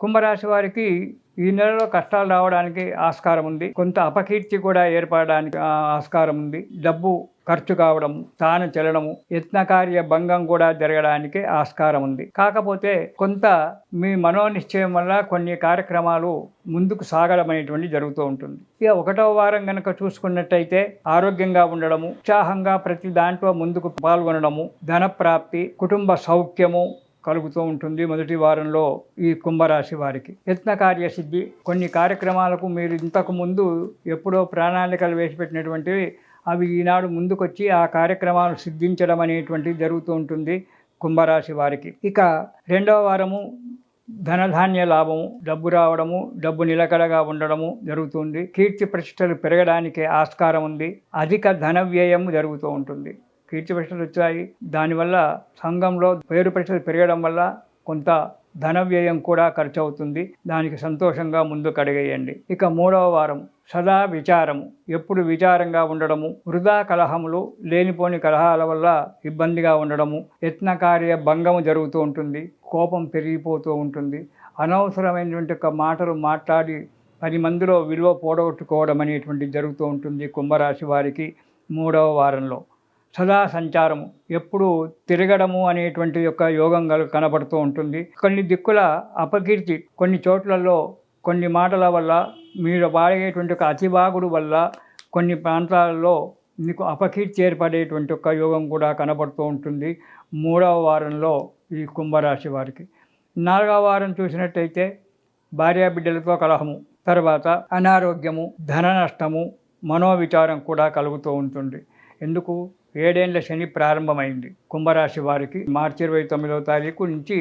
కుంభరాశి వారికి ఈ నెలలో కష్టాలు రావడానికి ఆస్కారం ఉంది. కొంత అపకీర్తి కూడా ఏర్పడడానికి ఆస్కారం ఉంది. డబ్బు ఖర్చు కావడం తాను చెల్లడము యత్నకార్య భంగం కూడా జరగడానికి ఆస్కారం ఉంది. కాకపోతే కొంత మీ మనోనిశ్చయం వల్ల కొన్ని కార్యక్రమాలు ముందుకు సాగడం అనేటువంటి జరుగుతూ ఉంటుంది. ఇక ఒకటవ వారం కనుక చూసుకున్నట్టయితే ఆరోగ్యంగా ఉండడము ఉత్సాహంగా ప్రతి దాంట్లో ముందుకు పాల్గొనడము ధనప్రాప్తి కుటుంబ సౌఖ్యము కలుగుతూ ఉంటుంది మొదటి వారంలో ఈ కుంభరాశి వారికి. యత్న కార్యసిద్ధి కొన్ని కార్యక్రమాలకు మీరు ఇంతకు ముందు ఎప్పుడో ప్రణాళికలు వేసి పెట్టినటువంటివి అవి ఈనాడు ముందుకొచ్చి ఆ కార్యక్రమాలు సిద్ధించడం అనేటువంటిది జరుగుతూ ఉంటుంది కుంభరాశి వారికి. ఇక రెండవ వారము ధనధాన్య లాభము డబ్బు రావడము డబ్బు నిలకడగా ఉండడము జరుగుతుంది. కీర్తి ప్రతిష్టలు పెరగడానికి ఆస్కారం ఉంది. అధిక ధన వ్యయం జరుగుతూ ఉంటుంది. కీర్తి ప్రశ్నలు వచ్చాయి. దానివల్ల సంఘంలో పేరు ప్రశ్నలు పెరగడం వల్ల కొంత ధన వ్యయం కూడా ఖర్చు అవుతుంది దానికి సంతోషంగా ముందుకు అడిగేయండి ఇక మూడవ వారం సదా విచారము. ఎప్పుడు విచారంగా ఉండడము వృధా కలహములు లేనిపోని కలహాల వల్ల ఇబ్బందిగా ఉండడము యత్నకార్య భంగము జరుగుతూ ఉంటుంది కోపం పెరిగిపోతూ ఉంటుంది. అనవసరమైనటువంటి ఒక మాటలు మాట్లాడి పది మందిలో విలువ పోడగొట్టుకోవడం అనేటువంటిది జరుగుతూ ఉంటుంది కుంభరాశి వారికి మూడవ వారంలో. సదా సంచారము ఎప్పుడు తిరగడము అనేటువంటి యొక్క యోగం కల- కనబడుతూ ఉంటుంది. కొన్ని దిక్కుల అపకీర్తి కొన్ని చోట్లలో కొన్ని మాటల వల్ల మీరు వాడేటువంటి ఒక అతిభాగుడు వల్ల కొన్ని ప్రాంతాలలో మీకు అపకీర్తి ఏర్పడేటువంటి ఒక యోగం కూడా కనబడుతూ ఉంటుంది. మూడవ వారంలో ఈ కుంభరాశి వారికి. నాలుగవ వారం చూసినట్టయితే భార్యా బిడ్డలతో కలహము తర్వాత అనారోగ్యము ధన నష్టము మనోవిచారం కూడా కలుగుతూ ఉంటుంది. ఎందుకు? ఏడేండ్ల శని ప్రారంభమైంది. కుంభరాశి వారికి మార్చి ఇరవై తొమ్మిదవ తారీఖు నుంచి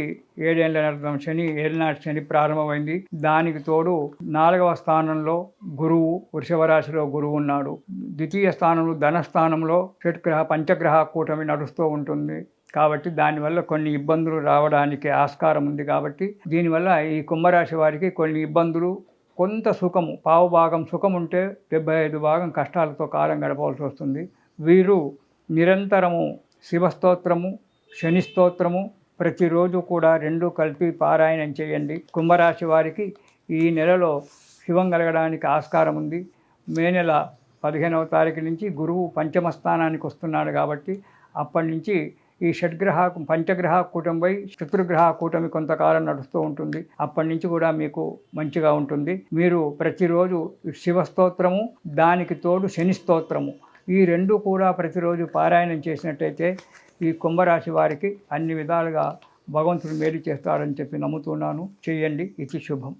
ఏడేండ్ల నర్థం శని ఏళ్ళనాటి శని ప్రారంభమైంది. దానికి తోడు నాలుగవ స్థానంలో గురువు వృషభ రాశిలో గురువు ఉన్నాడు. ద్వితీయ స్థానంలో ధనస్థానంలో షట్గ్రహ పంచగ్రహ కూటమి నడుస్తూ ఉంటుంది. కాబట్టి దానివల్ల కొన్ని ఇబ్బందులు రావడానికి ఆస్కారం ఉంది కాబట్టి దీనివల్ల ఈ కుంభరాశి వారికి కొన్ని ఇబ్బందులు కొంత సుఖము పావు భాగం సుఖం ఉంటే డెబ్బై ఐదు భాగం కష్టాలతో కాలం గడపవలసి వస్తుంది. వీరు నిరంతరము శివస్తోత్రము శని స్తోత్రము ప్రతిరోజు కూడా రెండు కలిపి పారాయణం చేయండి. కుంభరాశి వారికి ఈ నెలలో శివం కలగడానికి ఆస్కారం ఉంది. మే నెల పదిహేనవ తారీఖు నుంచి గురువు పంచమ స్థానానికి వస్తున్నాడు కాబట్టి అప్పటి నుంచి ఈ షడ్గ్రహ పంచగ్రహ కూటమిపై శత్రుగ్రహ కూటమి కొంతకాలం నడుస్తూ ఉంటుంది. అప్పటి నుంచి కూడా మీకు మంచిగా ఉంటుంది. మీరు ప్రతిరోజు శివ స్తోత్రము దానికి తోడు శని స్తోత్రము ఈ రెండు కూడా ప్రతిరోజు పారాయణం చేసినట్టయితే ఈ కుంభరాశి వారికి అన్ని విధాలుగా భగవంతుడు మేలు చేస్తారని చెప్పి నమ్ముతున్నాను. చేయండి. ఇది శుభం.